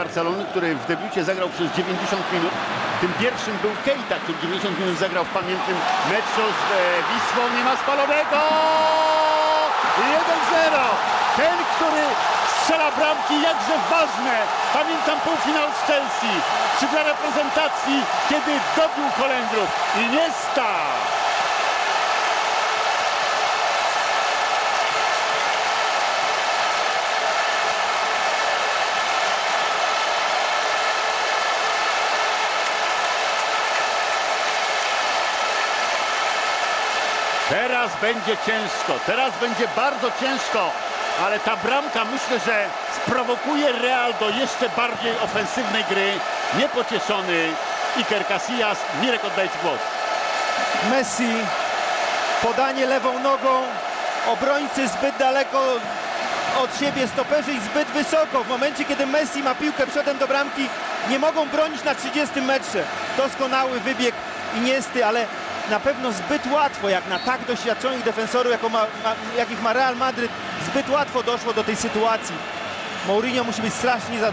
Barcelony, który w debiucie zagrał przez 90 minut. Tym pierwszym był Keita, który 90 minut zagrał w pamiętnym meczu z e, Wisłą. Nie ma spalonego! 1-0! Ten, który strzela bramki jakże ważne. Pamiętam półfinał z Chelsea czy dla reprezentacji, kiedy dobił Holendrów. Iniesta! Teraz będzie ciężko, teraz będzie bardzo ciężko, ale ta bramka myślę, że sprowokuje Real do jeszcze bardziej ofensywnej gry. Niepocieszony Iker Casillas. Mirek oddaje Ci głos. Messi, podanie lewą nogą, obrońcy zbyt daleko od siebie, stoperzy i zbyt wysoko. W momencie, kiedy Messi ma piłkę przodem do bramki, nie mogą bronić na 30 metrze. Doskonały wybieg Iniesty, ale na pewno zbyt łatwo, jak na tak doświadczonych defensorów, jako ma, ma, jakich ma Real Madryt, zbyt łatwo doszło do tej sytuacji. Mourinho musi być strasznie zadowolony.